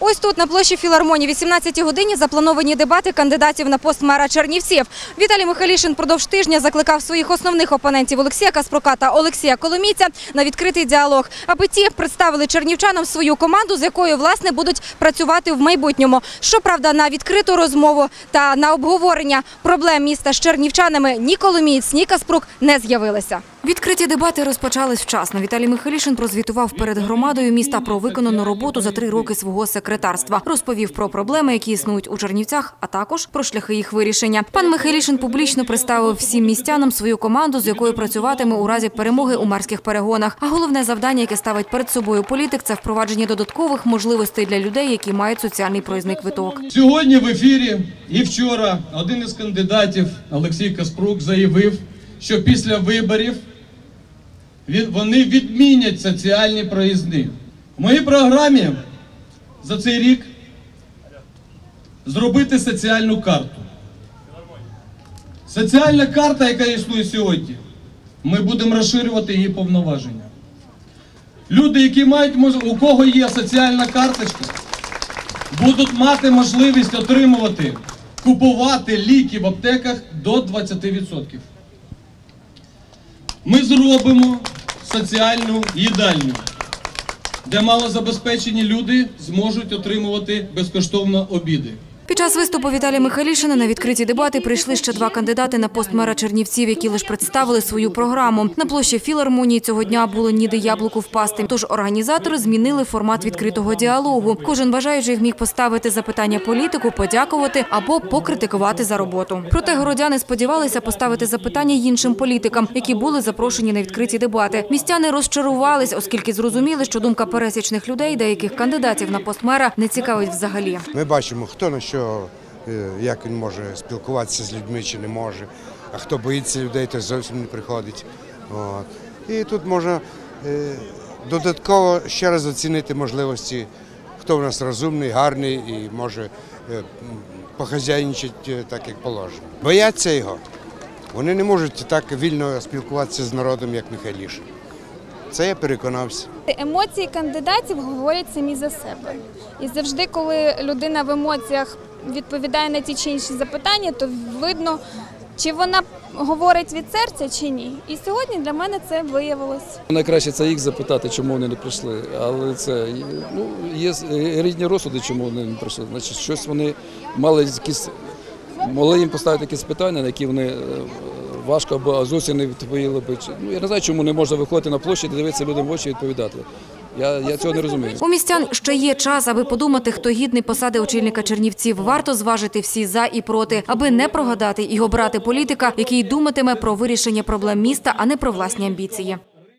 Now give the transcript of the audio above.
Ось тут на площі філармонії 18 годині заплановані дебати кандидатів на пост мера Чернівців. Віталій Михайлішин продовж тижня закликав своїх основних опонентів Олексія Каспрука та Олексія Коломійця на відкритий діалог, аби ті представили чернівчанам свою команду, з якою власне будуть працювати в майбутньому. Щоправда, на відкриту розмову та на обговорення проблем міста з чернівчанами ні Коломієць, ні Каспрук не з'явилися. Відкриті дебати розпочались вчасно. Віталій Михайлішин прозвітував перед громадою міста про виконану роботу за три роки свого секретарства. Розповів про проблеми, які існують у Чернівцях, а також про шляхи їх вирішення. Пан Михайлішин публічно представив всім містянам свою команду, з якою працюватиме у разі перемоги у марських перегонах. А головне завдання, яке ставить перед собою політик, це впровадження додаткових можливостей для людей, які мають соціальний проїзний квиток. Сьогодні в ефірі і вчора один із кандидатів Олексій Каспрук заявив, що після виборів вони відмінять соціальні проїзди. В моїй програмі за цей рік зробити соціальну карту. Соціальна карта, яка існує сьогодні, ми будемо розширювати її повноваження. Люди, які мають у кого є соціальна карточка, будуть мати можливість отримувати, купувати ліки в аптеках до 20%. Ми зробимо соціальну їдальню, де малозабезпечені люди зможуть отримувати безкоштовно обіди. Час виступу Віталія Михайлішина на відкриті дебати прийшли ще два кандидати на пост мера Чернівців, які лише представили свою програму. На площі філармонії цього дня було ніде яблуку впасти. Тож організатори змінили формат відкритого діалогу. Кожен бажаючий міг поставити запитання політику, подякувати або покритикувати за роботу. Проте городяни сподівалися поставити запитання іншим політикам, які були запрошені на відкриті дебати. Містяни розчарувались, оскільки зрозуміли, що думка пересічних людей, деяких кандидатів на пост мера не цікавить взагалі. Ми бачимо, хто на що, е, як він може спілкуватися з людьми чи не може, а хто боїться людей, той зовсім не приходить. От. І тут можна е, додатково ще раз оцінити можливості, хто в нас розумний, гарний і може е, похазяйничати так, як положено. Бояться його. Вони не можуть так вільно спілкуватися з народом, як Михайлішин. Це я переконався. Емоції кандидатів говорять самі за себе. І завжди, коли людина в емоціях відповідає на ті чи інші запитання, то видно, чи вона говорить від серця чи ні. І сьогодні для мене це виявилось. Найкраще це їх запитати, чому вони не прийшли. Але це ну, є різні розсуди, чому вони не прийшли. Значить, щось вони мали якісь, могли їм поставити якісь питання, на які вони е, важко або зовсім не відповіли би. Ну, я не знаю, чому не можна виходити на площі, дивитися людям в очі і відповідати. Я, я цього не розумію. У містян ще є час, аби подумати, хто гідний посади очільника Чернівців. Варто зважити всі за і проти, аби не прогадати і обрати політика, який думатиме про вирішення проблем міста, а не про власні амбіції.